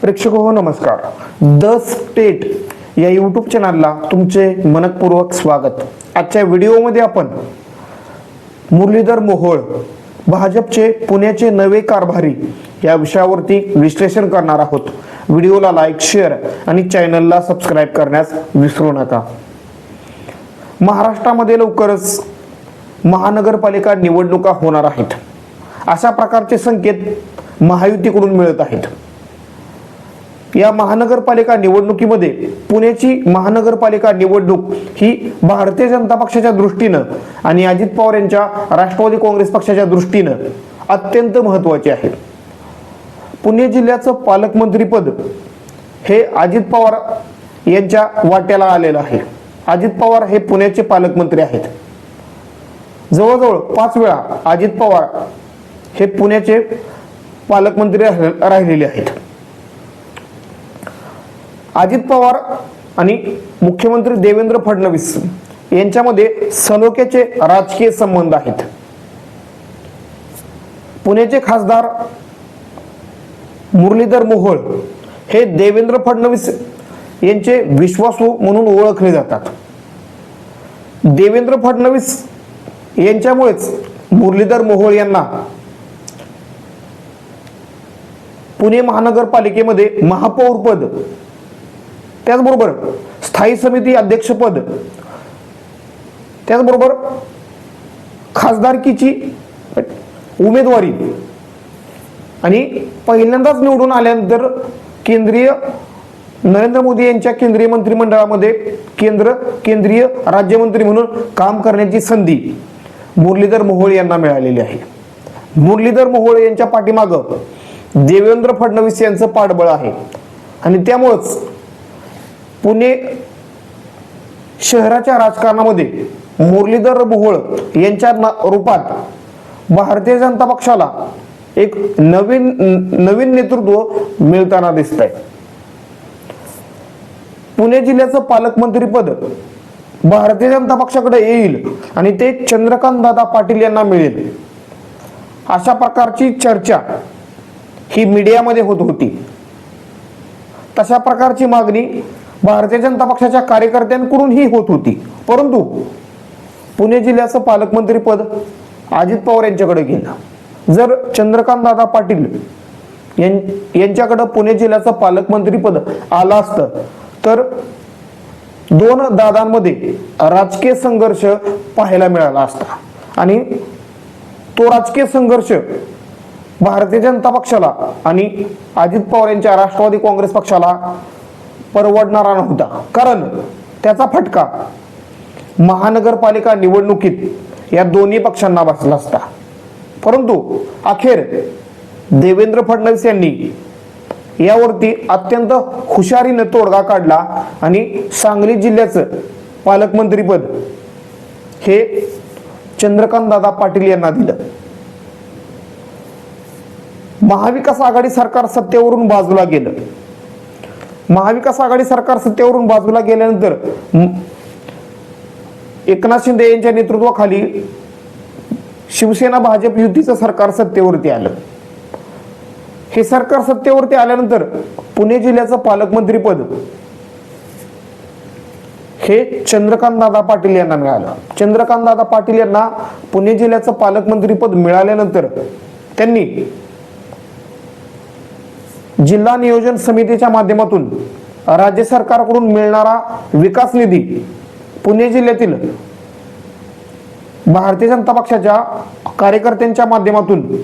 प्रेक्षक हो नमस्कार. द स्टेट या यूट्यूब चॅनलला तुमचे मनपूर्वक स्वागत. आजच्या व्हिडिओमध्ये आपण मुरलीधर मोहोळ भाजपचे पुण्याचे नवे कारभारी या विषयावरती विश्लेषण करणार आहोत. व्हिडिओला लाईक शेअर आणि चॅनलला सबस्क्राईब करण्यास विसरू नका. महाराष्ट्रामध्ये लवकरच महानगरपालिका निवडणुका होणार आहेत. अशा प्रकारचे संकेत महायुतीकडून मिळत आहेत. या महानगरपालिका निवडणुकीमध्ये पुण्याची महानगरपालिका निवडणूक ही भारतीय जनता पक्षाच्या दृष्टीनं आणि अजित पवार यांच्या राष्ट्रवादी काँग्रेस पक्षाच्या दृष्टीनं अत्यंत महत्वाची आहे. पुणे जिल्ह्याचं पालकमंत्रीपद हे अजित पवार यांच्या वाट्याला आलेलं आहे. अजित पवार हे पुण्याचे पालकमंत्री आहेत. जवळजवळ पाच वेळा अजित पवार हे पुण्याचे पालकमंत्री राहिलेले आहेत. अजित पवार आणि मुख्यमंत्री देवेंद्र फडणवीस यांच्यामध्ये सलोख्याचे राजकीय संबंध आहेत. पुण्याचे खासदार मुरलीधर मोहोळ हे देवेंद्र फडणवीस यांचे विश्वासू म्हणून ओळखले जातात. देवेंद्र फडणवीस यांच्यामुळेच मुरलीधर मोहोळ यांना पुणे महानगरपालिकेमध्ये महापौरपद त्याचबरोबर स्थायी समिती अध्यक्षपद त्याचबरोबर खासदारकीची उमेदवारी. आणि पहिल्यांदाच निवडून आल्यानंतर केंद्रीय नरेंद्र मोदी यांच्या केंद्रीय मंत्रिमंडळामध्ये केंद्र केंद्रीय राज्यमंत्री म्हणून काम करण्याची संधी मुरलीधर मोहोळ यांना मिळालेली आहे. मुरलीधर मोहोळ यांच्या पाठीमागं देवेंद्र फडणवीस यांचं पाठबळ आहे. आणि त्यामुळंच पुणे शहराच्या राजकारणामध्ये मुरलीधर भोवळ यांच्या रूपात भारतीय जनता पक्षाला एक नवीन नवीन नेतृत्व मिळताना दिसत आहे पुणे जिल्ह्याचं पालकमंत्रीपद भारतीय जनता पक्षाकडे येईल आणि ते चंद्रकांत दादा पाटील यांना मिळेल. अशा प्रकारची चर्चा ही मीडियामध्ये होत होती. तशा प्रकारची मागणी भारतीय जनता पक्षाच्या कार्यकर्त्यांकडून ही होत होती. परंतु पुणे जिल्ह्याचं पालकमंत्री पद अजित पवार यांच्याकडे गेलं. जर चंद्रकांत दादा पाटील यांच्याकडे यांच्याकडं पुणे जिल्ह्याचं पालकमंत्री पद आलं असतं तर दोन दादांमध्ये राजकीय संघर्ष पाहायला मिळाला असता. आणि तो राजकीय संघर्ष भारतीय जनता पक्षाला आणि अजित पवार यांच्या राष्ट्रवादी काँग्रेस पक्षाला परवडणारा नव्हता. कारण त्याचा फटका महानगरपालिका निवडणुकीत या दोन्ही पक्षांना बसला असता. परंतु अखेर देवेंद्र फडणवीस यांनी यावरती अत्यंत हुशारीनं तोडगा काढला आणि सांगली जिल्ह्याचं पालकमंत्रीपद हे चंद्रकांत दादा पाटील यांना दिलं. महाविकास आघाडी सरकार सत्तेवरून बाजूला गेलं. महाविकास आघाडी सरकार सत्तेवरून बाजूला गेल्यानंतर एकनाथ शिंदे यांच्या नेतृत्वाखाली शिवसेना भाजप युतीचं सरकार सत्तेवरती आलं. हे सरकार सत्तेवरती आल्यानंतर पुणे जिल्ह्याचं पालकमंत्रीपद हे चंद्रकांत दादा पाटील यांना मिळालं. चंद्रकांत दादा पाटील यांना पुणे जिल्ह्याचं पालकमंत्रीपद मिळाल्यानंतर त्यांनी जिल्हा नियोजन समितीच्या माध्यमातून राज्य सरकारकडून मिळणारा विकास निधी पुणे जिल्ह्यातील भारतीय जनता पक्षाच्या कार्यकर्त्यांच्या माध्यमातून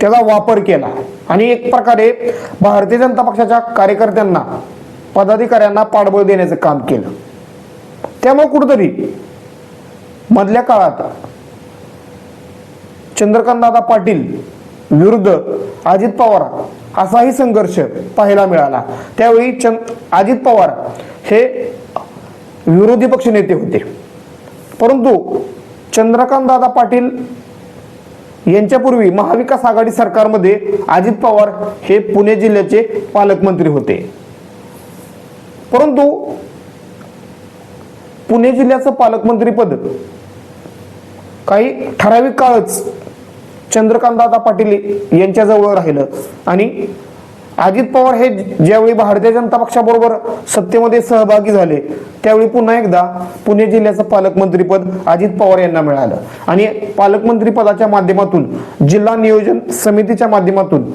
त्याचा वापर केला. आणि एक प्रकारे भारतीय जनता पक्षाच्या कार्यकर्त्यांना पदाधिकाऱ्यांना पाठबळ देण्याचं काम केलं. त्यामुळे कुठंतरी मधल्या काळात चंद्रकांतदादा पाटील विरुद्ध अजित पवार असाही संघर्ष पाहायला मिळाला. त्यावेळी चंद अजित पवार हे विरोधी पक्ष नेते होते. परंतु चंद्रकांत दादा पाटील यांच्यापूर्वी महाविकास आघाडी सरकारमध्ये अजित पवार हे पुणे जिल्ह्याचे पालकमंत्री होते. परंतु पुणे जिल्ह्याचं पालकमंत्रीपद काही ठराविक काळच चंद्रकांतदादा पाटील यांच्याजवळ राहिलं. आणि अजित पवार हे ज्यावेळी भारतीय जनता पक्षाबरोबर सत्तेमध्ये सहभागी झाले त्यावेळी पुन्हा एकदा पुणे जिल्ह्याचं पालकमंत्रीपद अजित पवार यांना मिळालं. आणि पालकमंत्री पदाच्या माध्यमातून जिल्हा नियोजन समितीच्या माध्यमातून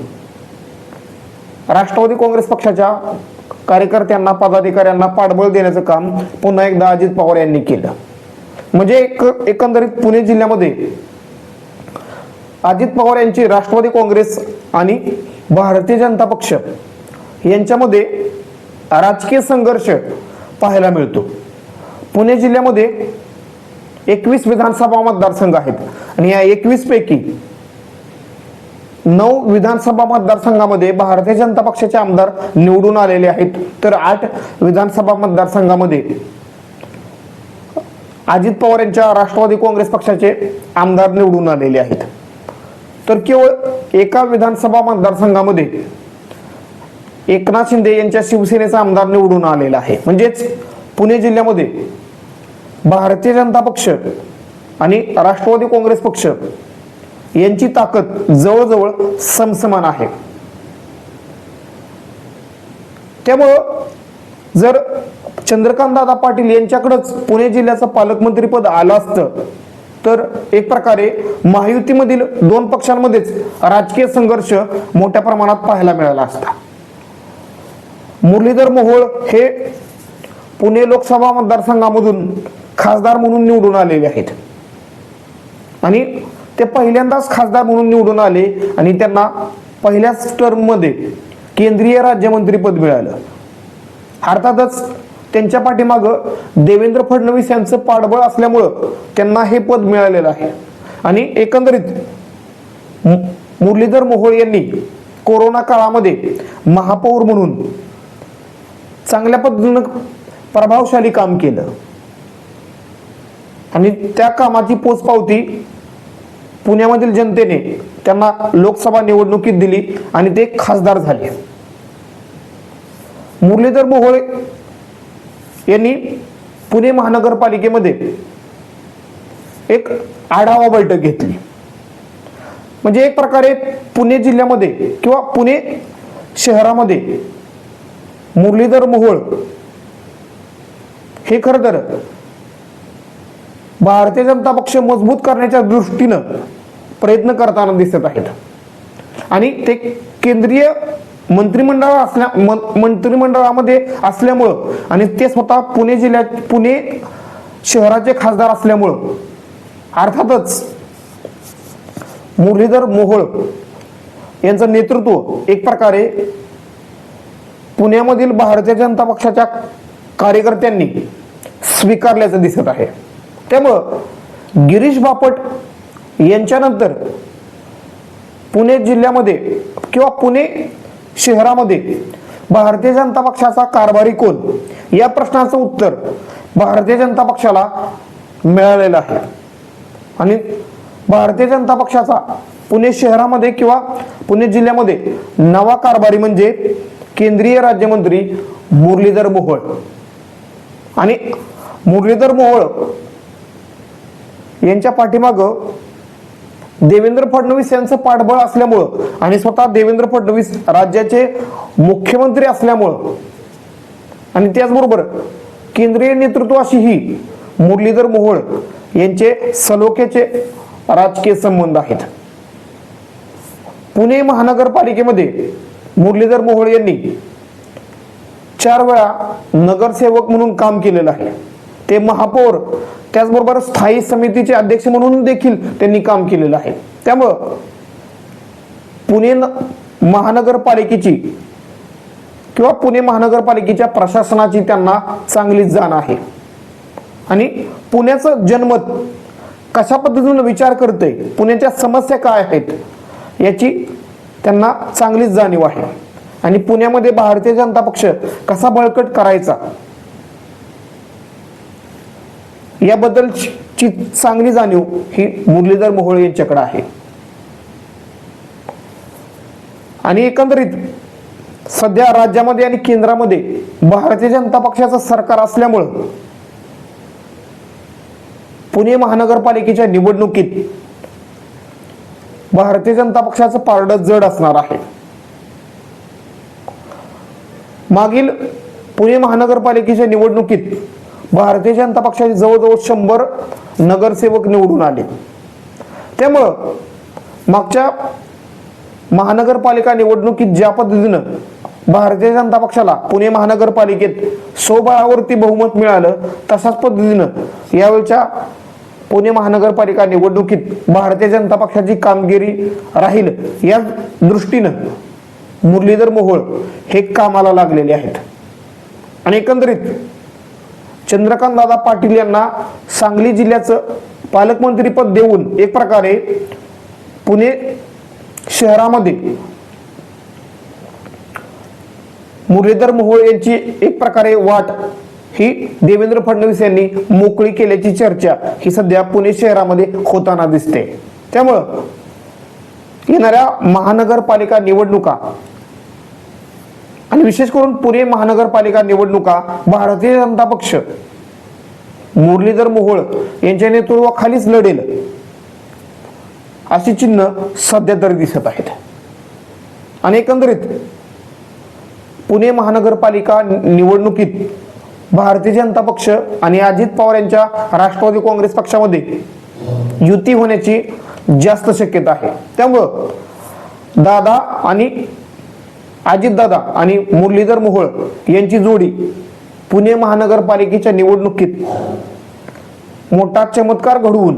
राष्ट्रवादी काँग्रेस पक्षाच्या कार्यकर्त्यांना पदाधिकाऱ्यांना पाठबळ देण्याचं काम पुन्हा एकदा अजित पवार यांनी केलं. म्हणजे एक एकंदरीत पुणे जिल्ह्यामध्ये अजित पवार यांची राष्ट्रवादी काँग्रेस आणि भारतीय जनता पक्ष यांच्यामध्ये राजकीय संघर्ष पाहायला मिळतो. पुणे जिल्ह्यामध्ये एकवीस विधानसभा मतदारसंघ आहेत आणि या एकवीस पैकी नऊ विधानसभा मतदारसंघामध्ये भारतीय जनता पक्षाचे आमदार निवडून आलेले आहेत. तर आठ विधानसभा मतदारसंघामध्ये अजित पवार यांच्या राष्ट्रवादी काँग्रेस पक्षाचे आमदार निवडून आलेले आहेत. तर केवळ एका विधानसभा मतदारसंघामध्ये एकनाथ शिंदे यांच्या शिवसेनेचा आमदार निवडून आलेला आहे. म्हणजेच पुणे जिल्ह्यामध्ये भारतीय जनता पक्ष आणि राष्ट्रवादी काँग्रेस पक्ष यांची ताकद जवळजवळ समसमान आहे. त्यामुळं जर चंद्रकांत दादा पाटील यांच्याकडंच पुणे जिल्ह्याचं पालकमंत्रीपद आलं असतं तर एक प्रकारे महायुतीमधील दोन पक्षांमध्येच राजकीय संघर्ष मोठ्या प्रमाणात पाहायला मिळाला असता. मुरलीधर मोहोळ हे पुणे लोकसभा मतदारसंघामधून खासदार म्हणून निवडून आलेले आहेत. आणि ते पहिल्यांदाच खासदार म्हणून निवडून आले आणि त्यांना पहिल्याच टर्ममध्ये केंद्रीय राज्यमंत्रीपद मिळालं. अर्थातच त्यांच्या पाठीमागं देवेंद्र फडणवीस यांचं पाठबळ असल्यामुळं त्यांना हे पद मिळालेलं आहे. आणि एकंदरीत मुरलीधर मोहोळ यांनी कोरोना काळामध्ये महापौर म्हणून चांगल्या पद्धतीनं प्रभावशाली काम केलं. आणि त्या कामाची पोचपावती पुण्यामधील जनतेने त्यांना लोकसभा निवडणुकीत दिली आणि ते खासदार झाले. मुरलीधर मोहोळे यांनी पुणे महानगरपालिकेमध्ये एक आढावा बैठक घेतली. म्हणजे एक प्रकारे पुणे जिल्ह्यामध्ये किंवा पुणे शहरामध्ये मुरलीधर मोहोळ हे खर तर भारतीय जनता पक्ष मजबूत करण्याच्या दृष्टीनं प्रयत्न करताना दिसत आहेत. आणि ते केंद्रीय मंत्रिमंडळ असल्या मंत्रिमंडळामध्ये असल्यामुळं आणि ते स्वतः पुणे जिल्ह्यात पुणे शहराचे खासदार असल्यामुळं अर्थातच मुरलीधर मोहोळ यांचं नेतृत्व एक प्रकारे पुण्यामधील भारतीय जनता पक्षाच्या कार्यकर्त्यांनी स्वीकारल्याचं दिसत आहे. त्यामुळं गिरीश बापट यांच्यानंतर पुणे जिल्ह्यामध्ये किंवा पुणे शहरामध्ये भारतीय जनता पक्षाचा कारभारी कोण? या प्रश्नाचं उत्तर भारतीय जनता पक्षाला मिळालेलं आहे. आणि भारतीय जनता पक्षाचा पुणे शहरामध्ये किंवा पुणे जिल्ह्यामध्ये नवा कारभारी म्हणजे केंद्रीय राज्यमंत्री मुरलीधर मोहोळ. आणि मुरलीधर मोहोळ यांच्या पाठीमागं देवेंद्र फडणवीस यांचं पाठबळ असल्यामुळं आणि स्वतः देवेंद्र फडणवीस राज्याचे मुख्यमंत्री असल्यामुळं. आणि त्याचबरोबर केंद्रीय नेतृत्वाशीही मुरलीधर मोहोळ यांचे सलोख्याचे राजकीय संबंध आहेत. पुणे महानगरपालिकेमध्ये मुरलीधर मोहोळ यांनी चार वेळा नगरसेवक म्हणून काम केलेलं आहे. ते महापौर त्याचबरोबर स्थायी समितीचे अध्यक्ष म्हणून देखील त्यांनी काम केलेलं आहे. त्यामुळं पुणे महानगरपालिकेची किंवा पुणे महानगरपालिकेच्या प्रशासनाची त्यांना चांगलीच जाण आहे. आणि पुण्याचं जनमत कशा पद्धतीनं विचार करते पुण्याच्या समस्या काय आहेत याची त्यांना चांगलीच जाणीव आहे. आणि पुण्यामध्ये भारतीय जनता पक्ष कसा बळकट करायचा याबद्दलची चांगली जाणीव ही मुरलीधर मोहोळ यांच्याकडे आहे. आणि एकंदरीत सध्या राज्यामध्ये आणि केंद्रामध्ये भारतीय जनता पक्षाचं सरकार असल्यामुळं पुणे महानगरपालिकेच्या निवडणुकीत भारतीय जनता पक्षाचं पारडं जड असणार आहे. मागील पुणे महानगरपालिकेच्या निवडणुकीत भारतीय जनता पक्षाचे जवळजवळ शंभर नगरसेवक निवडून आले. त्यामुळं मागच्या महानगरपालिका निवडणुकीत ज्या पद्धतीनं भारतीय जनता पक्षाला पुणे महानगरपालिकेत सोबळावरती बहुमत मिळालं तशाच पद्धतीनं यावेळच्या पुणे महानगरपालिका निवडणुकीत भारतीय जनता पक्षाची कामगिरी राहील या दृष्टीनं मुरलीधर मोहोळ हे कामाला लागलेले आहेत. आणि एकंदरीत चंद्रकांत दादा पाटील यांना सांगली जिल्ह्याचं पालकमंत्रीपद देऊन एक प्रकारे पुणे शहरामध्ये मुरलीधर मोहोळ यांची एक प्रकारे वाट ही देवेंद्र फडणवीस यांनी मोकळी केल्याची चर्चा ही सध्या पुणे शहरामध्ये होताना दिसते. त्यामुळं येणाऱ्या महानगरपालिका निवडणुका आणि विशेष करून पुणे महानगरपालिका निवडणुका भारतीय जनता पक्ष मुरलीधर मोहोळ यांच्या नेतृत्वाखालीच लढेल अशी चिन्ह सध्या तरी दिसत आहेत. आणि एकंदरीत पुणे महानगरपालिका निवडणुकीत भारतीय जनता पक्ष आणि अजित पवार यांच्या राष्ट्रवादी काँग्रेस पक्षामध्ये युती होण्याची जास्त शक्यता आहे. त्यामुळं दादा आणि अजितदादा आणि मुरलीधर मोहोळ यांची जोडी पुणे महानगरपालिकेच्या निवडणुकीत मोठा चमत्कार घडवून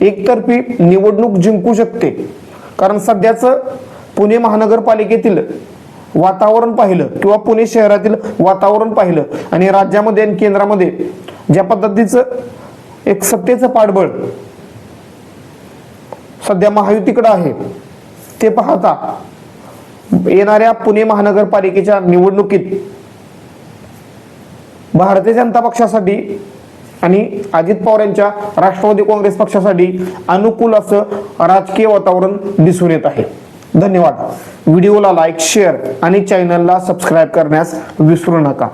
एकतर्फी निवडणूक जिंकू शकते. कारण सध्याचं पुणे महानगरपालिकेतील वातावरण पाहिलं किंवा पुणे शहरातील वातावरण पाहिलं आणि राज्यामध्ये आणि केंद्रामध्ये ज्या पद्धतीचं एक सत्तेचं पाठबळ सध्या महायुतीकडं आहे ते पाहता येणाऱ्या पुणे महानगरपालिकेच्या निवडणुकीत भारतीय जनता पक्षासाठी आणि अजित पवार यांच्या राष्ट्रवादी काँग्रेस पक्षासाठी अनुकूल असं राजकीय वातावरण दिसून येत आहे. धन्यवाद. व्हिडिओला लाईक शेअर आणि चॅनलला सबस्क्राईब करण्यास विसरू नका.